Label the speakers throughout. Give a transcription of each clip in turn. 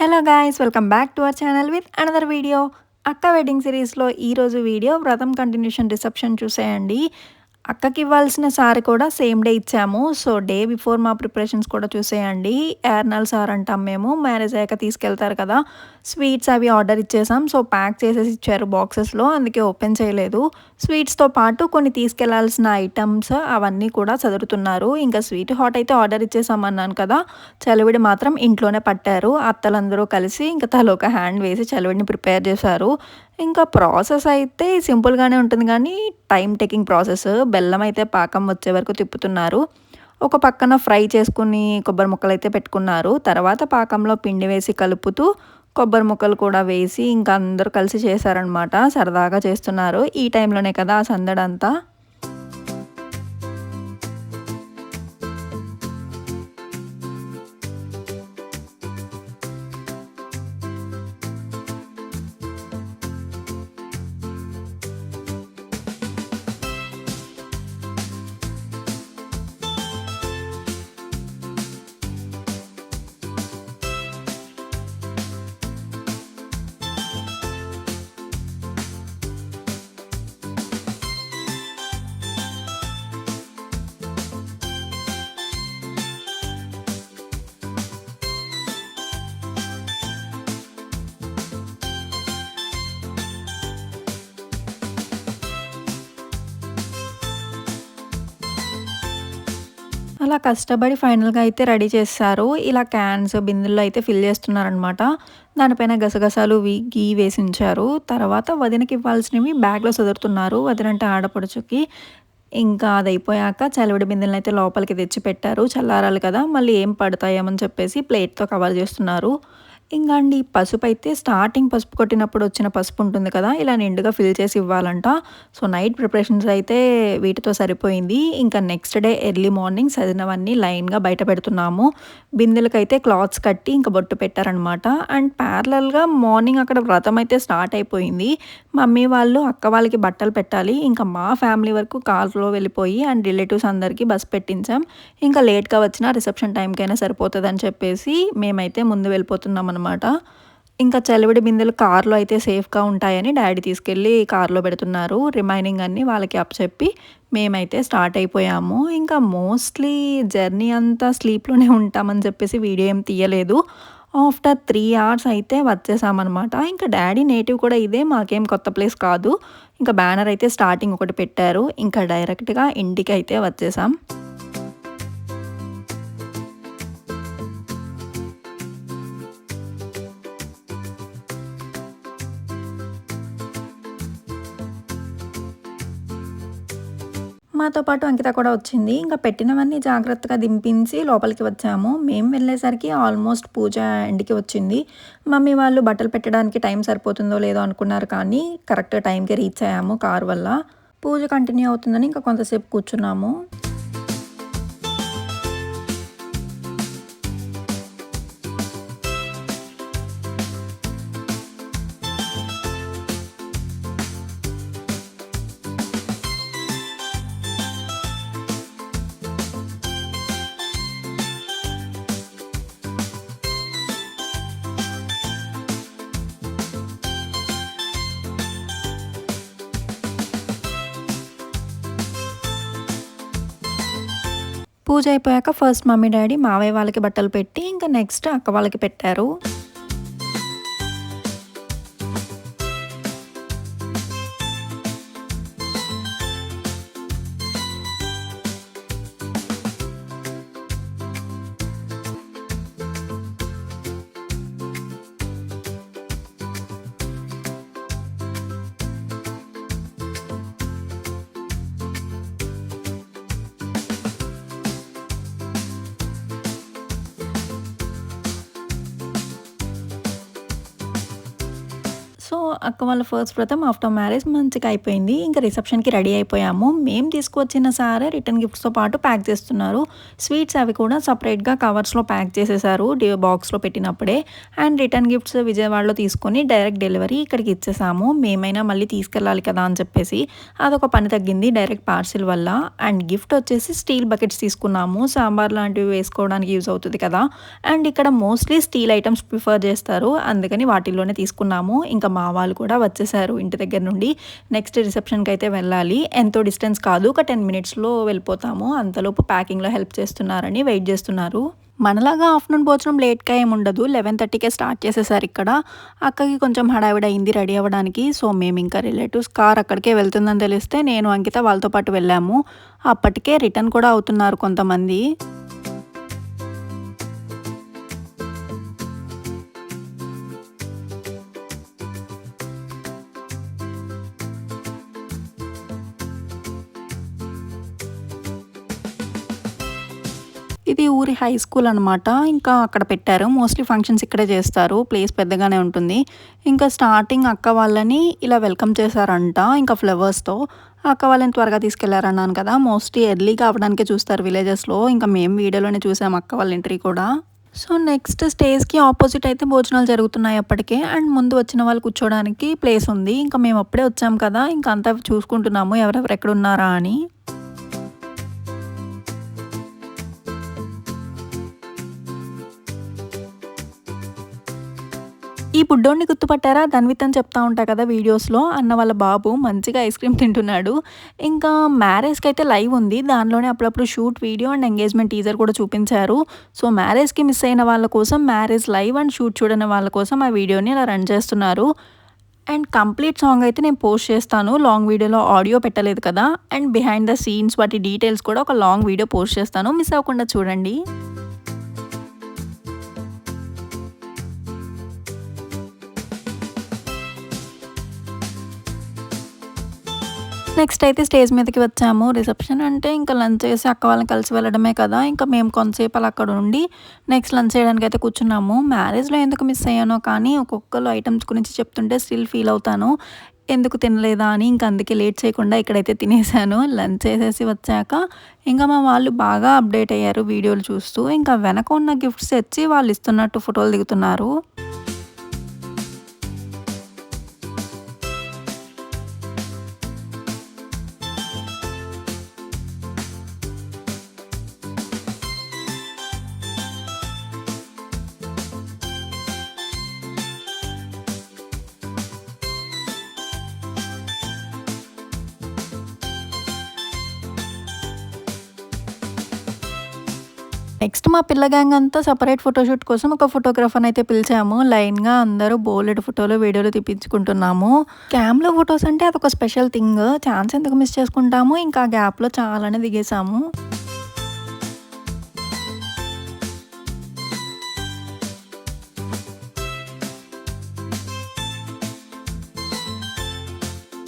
Speaker 1: Hello guys welcome back to our channel with another video అక్క wedding సిరీస్లో ఈరోజు video వ్రతం కంటిన్యూషన్ రిసెప్షన్ చూసేయండి. అక్కకి ఇవ్వాల్సిన సారీ కూడా సేమ్ డే ఇచ్చాము. సో డే బిఫోర్ మా ప్రిపరేషన్స్ కూడా చూసేయండి. ఎర్నల్ సార్ అంటాం మేము. మ్యారేజ్ అయ్యాక తీసుకెళ్తారు కదా. స్వీట్స్ అవి ఆర్డర్ ఇచ్చేసాం. సో ప్యాక్ చేసేసి ఇచ్చారు బాక్సెస్లో. అందుకే ఓపెన్ చేయలేదు. స్వీట్స్తో పాటు కొన్ని తీసుకెళ్ళాల్సిన ఐటమ్స్ అవన్నీ కూడా చదువుతున్నారు ఇంకా స్వీట్ హాట్ అయితే ఆర్డర్ ఇచ్చేసామన్నాను కదా. చలివిడి మాత్రం ఇంట్లోనే పట్టారు. అత్తలందరూ కలిసి ఇంకా తలో ఒక హ్యాండ్ వేసి చలివిడిని ప్రిపేర్ చేశారు. ఇంకా ప్రాసెస్ అయితే సింపుల్గానే ఉంటుంది కానీ టైం టేకింగ్ ప్రాసెస్. బెల్లం అయితే పాకం వచ్చే వరకు తిప్పుతున్నారు. ఒక పక్కన ఫ్రై చేసుకుని కొబ్బరి ముక్కలు అయితే పెట్టుకున్నారు. తర్వాత పాకంలో పిండి వేసి కలుపుతూ కొబ్బరి ముక్కలు కూడా వేసి ఇంకా అందరూ కలిసి చేశారనమాట సరదాగా చేస్తున్నారు. ఈ టైంలోనే కదా ఆ సందడంతా. అలా కష్టపడి ఫైనల్గా అయితే రెడీ చేస్తారు ఇలా క్యాన్స్ బిందుల్లో అయితే ఫిల్ చేస్తున్నారనమాట దానిపైన గసగసాలు గీ వేసి ఉంచారు తర్వాత వదినకి ఇవ్వాల్సినవి బ్యాగ్లో చదువుతున్నారు వదినంటే ఆడపడుచుకి ఇంకా అది అయిపోయాక చలివిడి బిందెలను అయితే లోపలికి తెచ్చి పెట్టారు చల్లారాలు కదా మళ్ళీ ఏం పడతాయేమని చెప్పేసి ప్లేట్తో కవర్ చేస్తున్నారు. ఇంకా అండి పసుపు అయితే స్టార్టింగ్ పసుపు కొట్టినప్పుడు వచ్చిన పసుపు ఉంటుంది కదా ఇలా నిండుగా ఫిల్ చేసి ఇవ్వాలంట. సో నైట్ ప్రిపరేషన్స్ అయితే వీటితో సరిపోయింది. ఇంకా నెక్స్ట్ డే ఎర్లీ మార్నింగ్ చదివినవన్నీ లైన్గా బయట పెడుతున్నాము. బిందెలకైతే క్లాత్స్ కట్టి ఇంకా బొట్టు పెట్టారనమాట. అండ్ ప్యారలల్గా మార్నింగ్ అక్కడ వ్రతం అయితే స్టార్ట్ అయిపోయింది. మమ్మీ వాళ్ళు అక్క వాళ్ళకి బట్టలు పెట్టాలి. ఇంకా మా ఫ్యామిలీ వరకు కార్లో వెళ్ళిపోయి అండ్ రిలేటివ్స్ అందరికీ బస్ పెట్టించాం. ఇంకా లేట్గా వచ్చిన రిసెప్షన్ టైంకైనా సరిపోతుందని చెప్పేసి మేమైతే ముందు వెళ్ళిపోతున్నాం అనమాట ఇంకా చలివిడి బిందెలు కార్లో అయితే సేఫ్గా ఉంటాయని డాడీ తీసుకెళ్ళి కార్లో పెడుతున్నారు. రిమైనింగ్ అన్నీ వాళ్ళకి అప్ చెప్పి మేమైతే స్టార్ట్ అయిపోయాము. ఇంకా మోస్ట్లీ జర్నీ అంతా స్లీప్లోనే ఉంటామని చెప్పేసి వీడియో ఏం తీయలేదు. ఆఫ్టర్ త్రీ అవర్స్ అయితే వచ్చేసామన్నమాట. ఇంకా డాడీ నేటివ్ కూడా ఇదే మాకేం కొత్త ప్లేస్ కాదు. ఇంకా బ్యానర్ అయితే స్టార్టింగ్ ఒకటి పెట్టారు. ఇంకా డైరెక్ట్గా ఇంటికి అయితే వచ్చేసాం. నాతో పాటు అంకిత కూడా వచ్చింది. ఇంకా పెట్టినవన్నీ జాగ్రత్తగా దింపించి లోపలికి వచ్చాము. మేము వెళ్ళేసరికి ఆల్మోస్ట్ పూజ ఎండికి వచ్చింది. మమ్మీ వాళ్ళు బట్టలు పెట్టడానికి టైం సరిపోతుందో లేదో అనుకున్నారు కానీ కరెక్ట్ టైంకి రీచ్ అయ్యాము కార్ వల్ల. పూజ కంటిన్యూ అవుతుందని ఇంకా కొంతసేపు కూర్చున్నాము. పూజ అయిపోయాక ఫస్ట్ మమ్మీ డాడీ మావయ్య వాళ్ళకి బట్టలు పెట్టి ఇంకా నెక్స్ట్ అక్క వాళ్ళకి పెట్టారు. సో అక్క వాళ్ళ ఫస్ట్ వ్రతం ఆఫ్టర్ మ్యారేజ్ మంచిగా అయిపోయింది. ఇంకా రిసెప్షన్కి రెడీ అయిపోయాము. మేము తీసుకొచ్చిన సారే రిటర్న్ గిఫ్ట్స్తో పాటు ప్యాక్ చేస్తున్నారు. స్వీట్స్ అవి కూడా సపరేట్గా కవర్స్లో ప్యాక్ చేసేసారు. బాక్స్లో పెట్టినప్పుడే. అండ్ రిటర్న్ గిఫ్ట్స్ విజయవాడలో తీసుకొని డైరెక్ట్ డెలివరీ ఇక్కడికి ఇచ్చేసాము. మేమైనా మళ్ళీ తీసుకెళ్ళాలి కదా అని చెప్పేసి అదొక పని తగ్గింది డైరెక్ట్ పార్సిల్ వల్ల. అండ్ గిఫ్ట్ వచ్చేసి స్టీల్ బకెట్స్ తీసుకున్నాము. సాంబార్ లాంటివి వేసుకోవడానికి యూజ్ అవుతుంది కదా. అండ్ ఇక్కడ మోస్ట్లీ స్టీల్ ఐటమ్స్ ప్రిఫర్ చేస్తారు. అందుకని వాటిల్లోనే తీసుకున్నాము. ఇంకా ఇంకా మా వాళ్ళు కూడా వచ్చేసారు ఇంటి దగ్గర నుండి. నెక్స్ట్ రిసెప్షన్కి అయితే వెళ్ళాలి. ఎంతో డిస్టెన్స్ కాదు. ఒక టెన్ మినిట్స్లో వెళ్ళిపోతాము. అంతలోపు ప్యాకింగ్లో హెల్ప్ చేస్తున్నారని వెయిట్ చేస్తున్నారు. మనలాగా ఆఫ్టర్నూన్ భోజనం లేట్గా ఏమి ఉండదు. లెవెన్ థర్టీకే స్టార్ట్ చేసేసారు ఇక్కడ. అక్కకి కొంచెం హడావిడ అయింది రెడీ అవ్వడానికి. సో మేము ఇంకా రిలేటివ్స్ కార్ అక్కడికే వెళ్తుందని తెలిస్తే నేను అంకిత వాళ్ళతో పాటు వెళ్ళాము. అప్పటికే రిటర్న్ కూడా అవుతున్నారు కొంతమంది. ఇది ఊరి హై స్కూల్ అనమాట ఇంకా అక్కడ పెట్టారు. మోస్ట్లీ ఫంక్షన్స్ ఇక్కడే చేస్తారు. ప్లేస్ పెద్దగానే ఉంటుంది. ఇంకా స్టార్టింగ్ అక్క వాళ్ళని ఇలా వెల్కమ్ చేశారంట. ఇంకా ఫ్లవర్స్తో అక్క వాళ్ళని త్వరగా తీసుకెళ్ళారన్నాను కదా. మోస్ట్లీ ఎర్లీగా అవ్వడానికే చూస్తారు విలేజెస్లో ఇంకా మేము వీడియోలోనే చూసాం అక్క వాళ్ళ ఎంట్రీ కూడా. సో నెక్స్ట్ స్టేజ్కి ఆపోజిట్ అయితే భోజనాలు జరుగుతున్నాయి అప్పటికే. అండ్ ముందు వచ్చిన వాళ్ళు కూర్చోడానికి ప్లేస్ ఉంది. ఇంకా మేము అప్పుడే వచ్చాం కదా. ఇంకా అంతా చూసుకుంటున్నాము. ఎవరెవరు ఎక్కడ ఉన్నారా అని. ఈ బుడ్డోడిని గుర్తుపట్టారా? ధన్విత్ అని చెప్తా ఉంటా కదా వీడియోస్లో. అన్న వాళ్ళ బాబు మంచిగా ఐస్ క్రీమ్ తింటున్నాడు. ఇంకా మ్యారేజ్కి అయితే లైవ్ ఉంది. దానిలోనే అప్పుడప్పుడు shoot video and engagement teaser కూడా చూపించారు. సో మ్యారేజ్కి మిస్ అయిన వాళ్ళ కోసం మ్యారేజ్ లైవ్ అండ్ షూట్ చూడని వాళ్ళ కోసం ఆ వీడియోని ఇలా రన్ చేస్తున్నారు. అండ్ కంప్లీట్ సాంగ్ అయితే నేను పోస్ట్ చేస్తాను. లాంగ్ వీడియోలో ఆడియో పెట్టలేదు కదా. అండ్ బిహైండ్ ద సీన్స్ వాటి డీటెయిల్స్ కూడా ఒక లాంగ్ వీడియో పోస్ట్ చేస్తాను. మిస్ అవ్వకుండా చూడండి. నెక్స్ట్ అయితే స్టేజ్ మీదకి వచ్చాము. రిసెప్షన్ అంటే ఇంకా లంచ్ చేసి అక్క వాళ్ళని కలిసి వెళ్ళడమే కదా. ఇంకా మేము కొంతసేపు అలా అక్కడ ఉండి నెక్స్ట్ లంచ్ చేయడానికి అయితే కూర్చున్నాము. మ్యారేజ్లో ఎందుకు మిస్ అయ్యానో కానీ ఒక్కొక్కరు ఐటమ్స్ గురించి చెప్తుంటే స్టిల్ ఫీల్ అవుతాను. ఎందుకు తినలేదా అని ఇంక అందుకే లేట్ చేయకుండా ఇక్కడైతే తినేసాను. లంచ్ చేసేసి వచ్చాక ఇంకా మా వాళ్ళు బాగా అప్డేట్ అయ్యారు వీడియోలు చూస్తూ. ఇంకా వెనక ఉన్న గిఫ్ట్స్ తెచ్చి వాళ్ళు ఇస్తున్నట్టు ఫోటోలు దిగుతున్నారు. నెక్స్ట్ మా పిల్ల గ్యాంగ్ అంతా సపరేట్ ఫోటోషూట్ కోసం ఒక ఫోటోగ్రాఫర్ అయితే పిలిచాము. లైన్గా అందరూ బోలెడ్ ఫోటోలు వీడియోలు తీపించుకుంటున్నాము. క్యామ్లో ఫొటోస్ అంటే అదొక స్పెషల్ థింగ్ ఛాన్స్ ఎందుకు మిస్ చేసుకుంటాము? ఇంకా గ్యాప్లో చాలానే దిగేసాము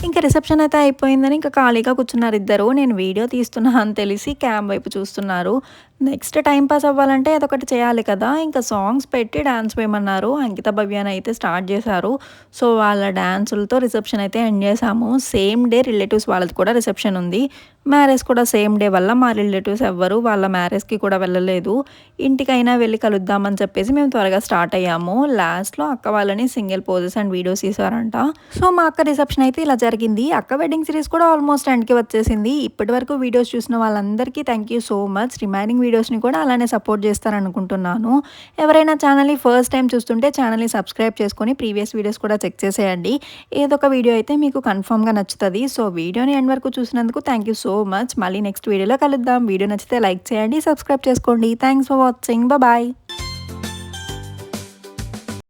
Speaker 1: ఇంకా రిసెప్షన్ అయితే అయిపోయిందని ఇంకా ఖాళీగా కూర్చున్నారు ఇద్దరు. నేను వీడియో తీస్తున్నా అని తెలిసి క్యామ్ వైపు చూస్తున్నారు. నెక్స్ట్ టైం పాస్ అవ్వాలంటే అదొకటి చేయాలి కదా. ఇంకా సాంగ్స్ పెట్టి డ్యాన్స్ వేయమన్నారు. అంకిత భవ్యాన్ అయితే స్టార్ట్ చేశారు. సో వాళ్ళ డ్యాన్సులతో రిసెప్షన్ అయితే ఎండ్ చేసాము సేమ్ డే రిలేటివ్స్ వాళ్ళది కూడా రిసెప్షన్ ఉంది. మ్యారేజ్ కూడా సేమ్ డే వల్ల మా రిలేటివ్స్ ఎవ్వరు వాళ్ళ మ్యారేజ్కి కూడా వెళ్ళలేదు. ఇంటికైనా వెళ్ళి కలుద్దామని చెప్పేసి మేము త్వరగా స్టార్ట్ అయ్యాము. లాస్ట్లో అక్క వాళ్ళని సింగిల్ పోజెస్ అండ్ వీడియోస్ తీసారంట సో మా అక్క రిసెప్షన్ అయితే ఇలా జరిగింది. అక్క వెడ్డింగ్ సిరీస్ కూడా ఆల్మోస్ట్ ఎండ్కి వచ్చేసింది. ఇప్పటి వరకు వీడియోస్ చూసిన వాళ్ళందరికీ thank you so much. Remaining వీడియోస్ని కూడా అలానే సపోర్ట్ చేస్తారనుకుంటున్నాను. ఎవరైనా ఛానల్ని ఫస్ట్ టైం చూస్తుంటే ఛానల్ని సబ్స్క్రైబ్ చేసుకొని ప్రీవియస్ వీడియోస్ కూడా చెక్ చేసేయండి. ఏదో ఒక వీడియో అయితే మీకు కన్ఫామ్గా నచ్చుతుంది. సో వీడియోని ఎండ్ వరకు చూసినందుకు థ్యాంక్ యూ సో మచ్ మళ్ళీ నెక్స్ట్ వీడియోలో కలుద్దాం. వీడియో నచ్చితే లైక్ చేయండి సబ్స్క్రైబ్ చేసుకోండి. Thanks for watching bye